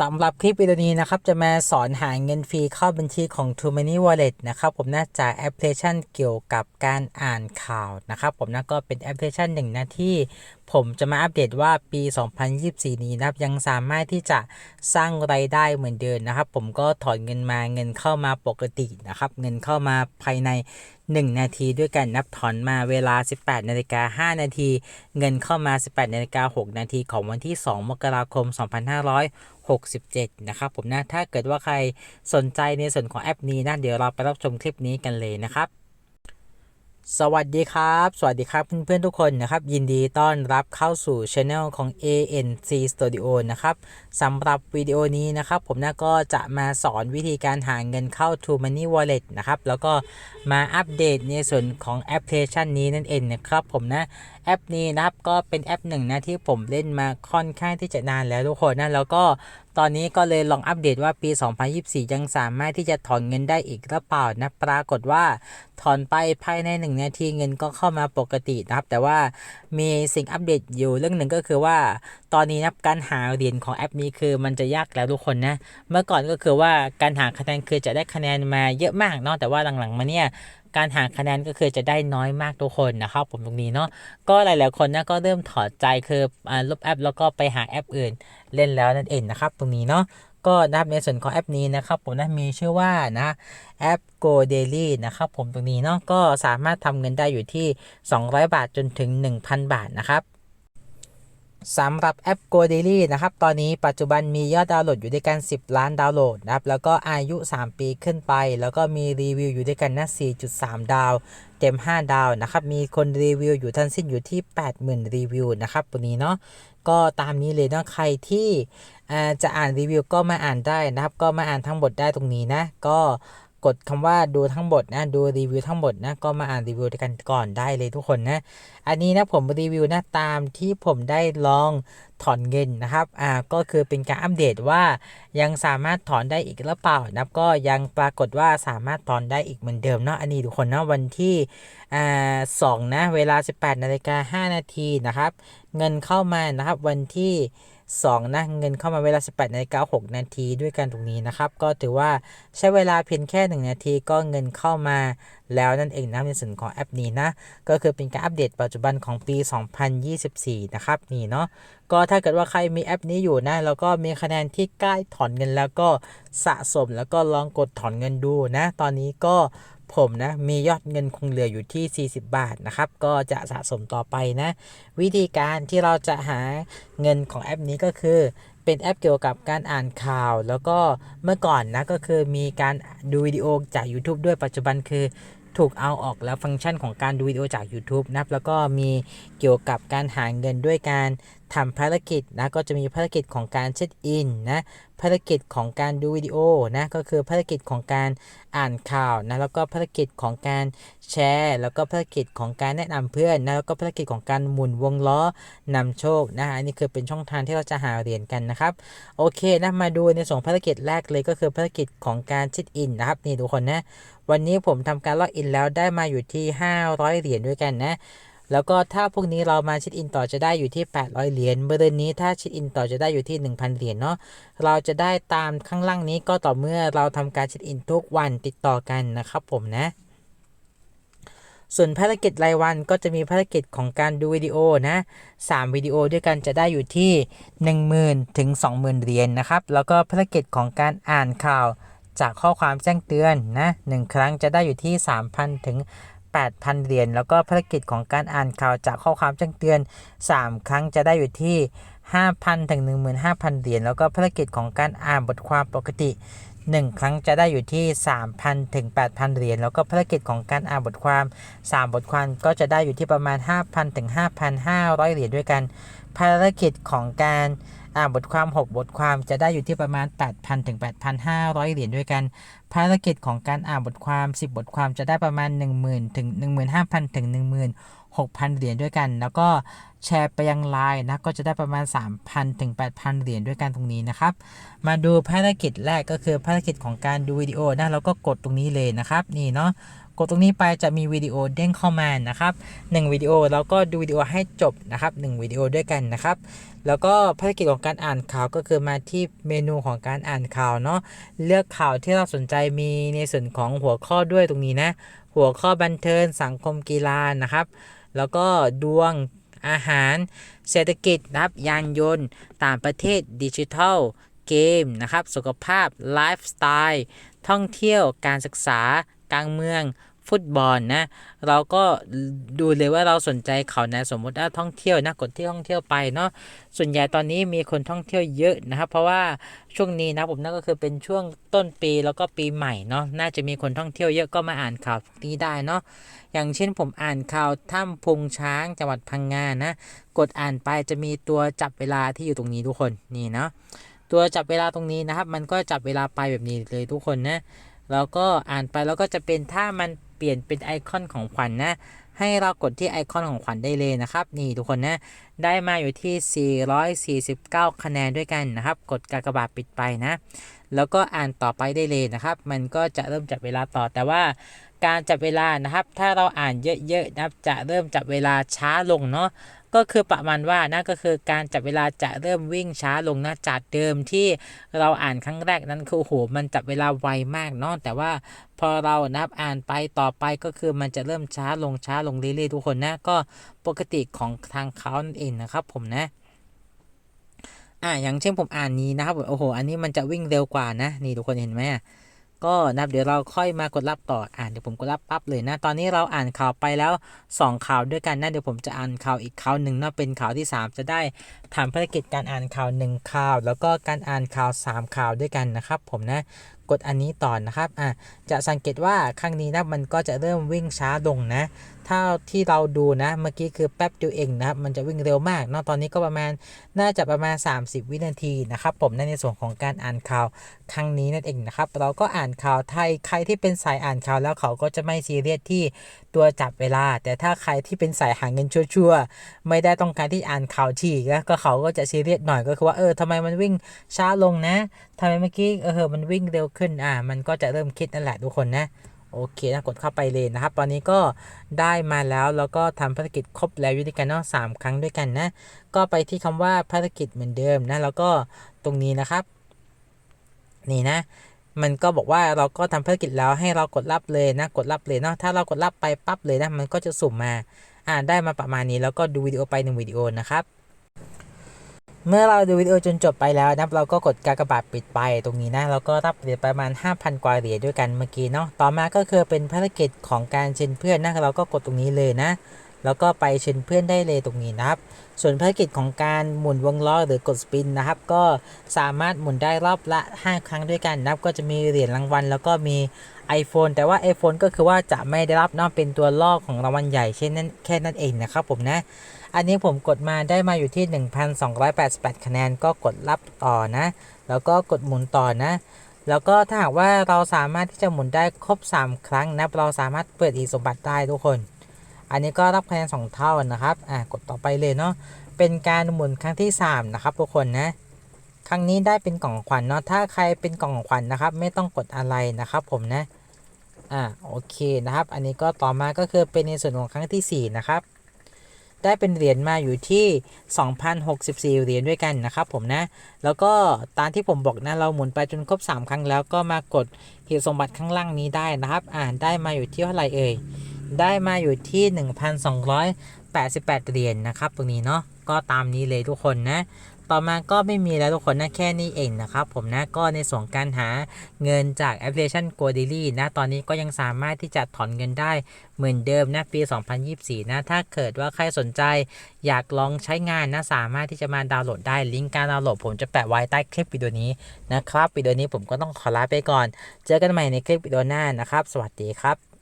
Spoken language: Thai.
สำหรับคลิปวิดีโอนี้นะครับ จะมาสอนหาเงินฟรีเข้าบัญชีของ t o m a n y Wallet นะครับ ผมน่าจากแอปพลิเคชันเกี่ยวกับการอ่านข่าวนะครับ ผมนะก็เป็นแอปพลิเคชันหนึ่งนะที่ผมจะมาอัปเดตว่าปี 2024 นี้นะครับ ยังสามารถที่จะสร้างไรายได้เหมือนเดิมนะครับ ผมก็ถอนเงินมาเงินเข้ามาปกตินะครับ เงินเข้ามาภายใน 1 นาทีด้วยกันนับถอนมาเวลา 18นาฬิกา5นาที เงินเข้ามา 18นาฬิกา6นาทีของวันที่ 2 มกราคม 67 นะครับผมนะถ้าเกิดว่าใครสนใจในส่วนของแอปนี้นะเดี๋ยวเราไปรับชมคลิปนี้กันเลยนะครับ สวัสดีครับ สวัสดีครับเพื่อนๆทุกคนนะครับ ยินดีต้อนรับเข้าสู่ช anel ของ ANC Studio นะครับสำหรับวิดีโอนี้นะครับ ผมนะก็จะมาสอนวิธีการหาเงินเข้า t o Money Wallet นะครับ แล้วก็มาอัปเดตในส่วนของแอปพลิเคชันนี้นั่นเองนะครับผมนะแอปนี้นะครับก็เป็นแอปหนึ่งนะที่ผมเล่นมาค่อนข้างที่จะนานแล้วทุกคนนะแล้วก็ ตอนนี้ก็เลยลองอัปเดตว่าปี 2024 ยังสามารถที่จะถอนเงินได้อีกหรือเปล่านะ ปรากฏว่าถอนไปภายใน 1 นาทีเงินก็เข้ามาปกตินะครับ แต่ว่ามีสิ่งอัปเดตอยู่เรื่องหนึ่งก็คือว่า ตอนนี้นะการหาเหรียญของแอปนี้คือมันจะยากแล้วทุกคนนะ เมื่อก่อนก็คือว่าการหาคะแนนคือจะได้คะแนนมาเยอะมากเนาะ แต่ว่าหลังๆมาเนี่ย การหาคะแนนก็คือจะได้น้อยมากทุกคนนะครับผมตรงนี้เนาะก็หลาย ๆ คนนะก็เริ่มถอดใจคือลบแอป แล้วก็ไปหาแอปอื่นเล่นแล้วนั่นเองนะครับ ตรงนี้เนาะก็นะครับในส่วนของแอปนี้นะครับผมนะมีชื่อว่านะแอป Go Daily นะครับผมตรงนี้เนาะก็สามารถทำเงินได้อยู่ที่ 200 บาทจนถึง 1,000 บาทนะครับ สำหรับแอป Go Daily นะครับ ตอนนี้ปัจจุบันมียอดดาวน์โหลดอยู่ด้วยกัน 10 ล้านดาวน์โหลดนะครับ แล้วก็อายุ 3 ปีขึ้นไป แล้วก็มีรีวิวอยู่ด้วยกันนะ4.3 ดาว เต็ม 5 ดาวนะครับ มีคนรีวิวอยู่ทั้งสิ้นอยู่ที่ 80,000 รีวิวนะครับตัวนี้เนาะ ก็ตามนี้เลยเนาะใครที่จะอ่านรีวิวก็มาอ่านได้นะครับ ก็มาอ่านทั้งหมดได้ตรงนี้นะ ก็ กดคำว่าดูทั้งหมดนะดูรีวิวทั้งหมดนะก็มาอ่านรีวิวกันก่อนได้เลยทุกคนนะ อันนี้นะผมรีวิวนะตามที่ผมได้ลองถอนเงินนะครับอ่าก็คือเป็นการอัปเดตว่ายังสามารถถอนได้อีกหรือเปล่านะก็ยังปรากฏว่าสามารถถอนได้อีกเหมือนเดิมเนาะอันนี้ทุกคนนะวันที่อ่าสองนะเวลา 18นาฬิกา5นาทีนะครับ เงินเข้ามานะครับวันที่ 2นะเงินเข้ามาเวลา 18นาฬิกา6นาทีด้วยกันตรงนี้นะครับ ก็ถือว่าใช้เวลาเพียงแค่ 1 นาทีก็เงินเข้ามาแล้วนั่นเองนะในส่วนของแอปนี้นะ ก็คือเป็นการอัปเดตปัจจุบันของปี 2024 นะครับนี่เนาะก็ถ้าเกิดว่าใครมีแอปนี้อยู่นะ แล้วก็มีคะแนนที่ใกล้ถอนเงินแล้วก็สะสมแล้วก็ลองกดถอนเงินดูนะ ตอนนี้ก็ ผมนะมียอดเงินคงเหลืออยู่ที่ 40 บาทนะครับ ก็จะสะสมต่อไปนะ วิธีการที่เราจะหาเงินของแอปนี้ก็คือเป็นแอปเกี่ยวกับการอ่านข่าว แล้วก็เมื่อก่อนนะก็คือมีการดูวิดีโอจาก YouTube ด้วยปัจจุบันคือถูกเอาออกแล้วฟังก์ชันของการดูวิดีโอจาก YouTube นะแล้วก็มีเกี่ยวกับการหาเงินด้วยการ ทำภารกิจนะก็จะมีภารกิจของการเช็คอินนะภารกิจของการดูวิดีโอนะก็คือภารกิจของการอ่านข่าวนะแล้วก็ภารกิจของการแชร์ แล้วก็ภารกิจของการแนะนำเพื่อนนะแล้วก็ภารกิจของการหมุนวงล้อนำโชคนะอันนี้คือเป็นช่องทางที่เราจะหาเหรียญกันนะครับโอเคนะมาดูในส่วนภารกิจแรกเลยก็คือภารกิจของการเช็คอินนะครับนี่ทุกคนนะวันนี้ผมทำการล็อกอินแล้วได้มาอยู่ที่ 500 เหรียญด้วยกันนะ แล้วก็ถ้าพวกนี้เรามาชิดอินต่อจะได้อยู่ที่ 800 เหรียญเบอร์นี้ถ้าชิดอินต่อจะได้อยู่ที่ 1,000 เหรียญเนาะเราจะได้ตามข้างล่างนี้ก็ต่อเมื่อเราทำการชิดอินทุกวันติดต่อกันนะครับผมนะส่วนภารกิจรายวันก็จะมีภารกิจของการดูวิดีโอนะ3วิดีโอด้วยกันจะได้อยู่ที่ 10,000 ถึง 20,000 เหรียญนนะครับ แล้วก็ภารกิจของการอ่านข่าวจากข้อความแจ้งเตือนนะหครั้งจะได้อยู่ที่ 3,000 ถึง 8,000 เหรียญ แล้วก็ภารกิจของการอ่านข่าวจากข้อความแจ้งเตือน 3 ครั้งจะได้อยู่ที่ 5,000 ถึง 15,000 เหรียญ แล้วก็ภารกิจของการอ่านบทความปกติ 1 ครั้งจะได้อยู่ที่ 3,000 ถึง 8,000 เหรียญ แล้วก็ภารกิจของการอ่านบทความ 3 บทความก็จะได้อยู่ที่ประมาณ 5,000 ถึง 5,500 เหรียญด้วยกัน ภารกิจของการ อ่านบทความ 6 บทความจะได้อยู่ที่ประมาณ 8,000 ถึง 8,500 เหรียญด้วยกัน ภารกิจของการอ่านบทความ 10 บทความจะได้ประมาณ 10,000 ถึง 15,000 ถึง 16,000 เหรียญด้วยกัน แล้วก็แชร์ไปยังไลน์นะก็จะได้ประมาณ 3,000 ถึง 8,000 เหรียญด้วยกันตรงนี้นะครับ มาดูภารกิจแรกก็คือภารกิจของการดูวิดีโอนะเราก็กดตรงนี้เลยนะครับนี่เนาะกดตรงนี้ไปจะมีวิดีโอเด้งเข้ามานะครับ1วิดีโอเราก็ดูวิดีโอให้จบนะครับ1วิดีโอด้วยกันนะครับ แล้วก็ภารกิจของการอ่านข่าวก็คือมาที่เมนูของการอ่านข่าวเนาะเลือกข่าวที่เราสนใจมีในส่วนของหัวข้อด้วยตรงนี้นะ หัวข้อบันเทิงสังคมกีฬานะครับ แล้วก็ดวงอาหาร เศรษฐกิจนะครับยานยนต์ ต่างประเทศดิจิทัลเกมนะครับ สุขภาพไลฟ์สไตล์ท่องเที่ยวการศึกษา การเมือง ฟุตบอลนะ เราก็ดูเลยว่าเราสนใจเขานะสมมุติว่าท่องเที่ยวนะกดที่ท่องเที่ยวไปเนาะส่วนใหญ่ตอนนี้มีคนท่องเที่ยวเยอะนะครับ เพราะว่าช่วงนี้นะผมนั่นก็คือเป็นช่วงต้นปีแล้วก็ปีใหม่เนาะน่าจะมีคนท่องเที่ยวเยอะก็มาอ่านข่าวนี้ได้เนาะอย่างเช่นผมอ่านข่าวถ้ำพุงช้างจังหวัดพังงานะ กดอ่านไปจะมีตัวจับเวลาที่อยู่ตรงนี้ทุกคนนี่เนาะตัวจับเวลาตรงนี้นะครับ มันก็จับเวลาไปแบบนี้เลยทุกคนนะแล้วก็อ่านไปแล้วก็จะเป็นถ้ามัน เปลี่ยนเป็นไอคอนของขวัญนนะ ให้เรากดที่ไอคอนของขวัญได้เลยนะครับ นี่ทุกคนนะ ได้มาอยู่ที่ 449 คะแนนด้วยกันนะครับ กดกากบาทปิดไปนะ แล้วก็อ่านต่อไปได้เลยนะครับ มันก็จะเริ่มจับเวลาต่อแต่ว่า การจับเวลานะครับ ถ้าเราอ่านเยอะๆนะครับ จะเริ่มจับเวลาช้าลงเนาะก็คือประมาณว่านะก็คือการจับเวลาจะเริ่มวิ่งช้าลงนะจากเดิมที่เราอ่านครั้งแรกนั้นคือโอ้โหมันจับเวลาไวมากเนาะแต่ว่าพอเรานะับอ่านไปต่อไปก็คือมันจะเริ่มช้าลงช้าลงเรื่อยๆทุกคนนะก็ปกติของทางเขานั่นเองนะครับผมนะอ่าอย่างเช่นผมอ่านนี้นะครับโอ้โห อันนี้มันจะวิ่งเร็วกว่านะ นี่ทุกคนเห็นไหม ก็นะเดี๋ยวเราค่อยมากดรับต่ออ่านเดี๋ยวผมกดรับปั๊บเลยนะตอนนี้เราอ่านข่าวไปแล้ว 2 ข่าวด้วยกันนะเดี๋ยวผมจะอ่านข่าวอีกข่าวหนึ่งเนาะเป็นข่าวที่ 3 จะได้ทำภารกิจการอ่านข่าว 1 ข่าว แล้วก็การอ่านข่าว 3 ข่าวด้วยกันนะครับผมนะกดอันนี้ต่อนะครับอะจะสังเกตว่าครั้งนี้นะมันก็จะเริ่มวิ่งช้าลงนะถ้าที่เราดูนะเมื่อกี้คือแป๊บเดียวเองนะครับมันจะวิ่งเร็วมากเนาะตอนนี้ก็ประมาณน่าจะประมาณ 30 วินาทีนะครับผมในในส่วนของการอ่านข่าวครั้งนี้นั่นเองนะครับเราก็อ่านข่าวไทยใครที่เป็นสายอ่านข่าวแล้วเขาก็จะไม่ซีเรียสที่ตัวจับเวลา แต่ถ้าใครที่เป็นสายหาเงินชั่วๆไม่ได้ต้องการที่อ่านข่าวที่นะก็เขาก็จะซีเรียสหน่อยก็คือว่าเออทำไมมันวิ่งช้าลงนะทำไมเมื่อกี้เออมันวิ่งเร็วขึ้นอ่ามันก็จะเริ่มคิดนั่นแหละทุกคนนะโอเคนะกดเข้าไปเลยนะครับ ตอนนี้ก็ได้มาแล้วแล้วก็ทำภารกิจครบแล้วด้วยกันเนาะสามครั้งด้วยกันนะ ก็ไปที่คำว่าภารกิจเหมือนเดิมนะแล้วก็ตรงนี้นะครับ นี่นะ มันก็บอกว่าเราก็ทำภารกิจแล้วให้เรากดรับเลยนะ กดรับเลยเนาะถ้าเรากดรับไปปั๊บเลยนะมันก็จะสุ่มมา อ่าได้มาประมาณนี้แล้วก็ดูวิดีโอไปหนึ่งวิดีโอนะครับ เมื่อเราดูวิดีโอจนจบไปแล้วนะเราก็กดกากบาทปิดไปตรงนี้นะเราก็รับเหรียญประมาณ 5,000 กว่าเหรียญด้วยกันเมื่อกี้เนาะต่อมาก็คือเป็นภารกิจของการเชิญเพื่อนนะเราก็กดตรงนี้เลยนะ แล้วก็ไปเชิญเพื่อนได้เลยตรงนี้นะครับ ส่วนภารกิจของการหมุนวงล้อหรือกดสปินนะครับ ก็สามารถหมุนได้รอบละ 5 ครั้งด้วยกันนะครับ ก็จะมีเหรียญรางวัล แล้วก็มี iPhone แต่ว่า iPhone ก็คือว่าจะไม่ได้รับเนาะเป็นตัวลอกของรางวัลใหญ่เช่นนั้นแค่นั้นเองนะครับผมนะ อันนี้ผมกดมาได้มาอยู่ที่ 1,288 คะแนนก็กดรับต่อนะ แล้วก็กดหมุนต่อนะ แล้วก็ถ้าหากว่าเราสามารถที่จะหมุนได้ครบ 3 ครั้งนะเราสามารถเปิดอีกสมบัติได้ทุกคน อันนี้ก็รับคะแนน 2 เท่านะครับอะกดต่อไปเลยเนาะเป็นการหมุนครั้งที่ 3 นะครับทุกคนนะครั้งนี้ได้เป็นกล่องขวัญเนาะถ้าใครเป็นกล่องขวัญนะครับ ไม่ต้องกดอะไรนะครับผมนะอ่าโอเคนะครับ อันนี้ก็ต่อมาก็คือเป็นในส่วนของครั้งที่ 4 นะครับ ได้เป็นเหรียญมาอยู่ที่ 2,064 เหรียญด้วยกันนะครับผมนะ แล้วก็ตามที่ผมบอกนะเราหมุนไปจนครบ 3 ครั้งแล้วก็มากดหีบสมบัติข้างล่างนี้ได้นะครับ อ่านได้มาอยู่ที่เท่าไหร่เอ่ย ได้มาอยู่ที่ 1,288 เหรียญนะครับตรงนี้เนาะ ก็ตามนี้เลยทุกคนนะ ต่อมาก็ไม่มีแล้วทุกคนนะแค่นี้เองนะครับผมนะก็ในส่วนการหาเงินจากแอปพลิเคชัน g o d i l y นะตอนนี้ก็ยังสามารถที่จะถอนเงินได้เหมือนเดิมนะปี 2024 นะถ้าเกิดว่าใครสนใจอยากลองใช้งานนะสามารถที่จะมาดาวน์โหลดได้ลิงก์การดาวน์โหลดผมจะแปะไว้ใต้คลิปวิดีโอนี้นะครับวิดีโอนี้ผมก็ต้องขอลาไปก่อน เจอกันใหม่ในคลิปวิดีโอหน้านะครับ สวัสดีครับ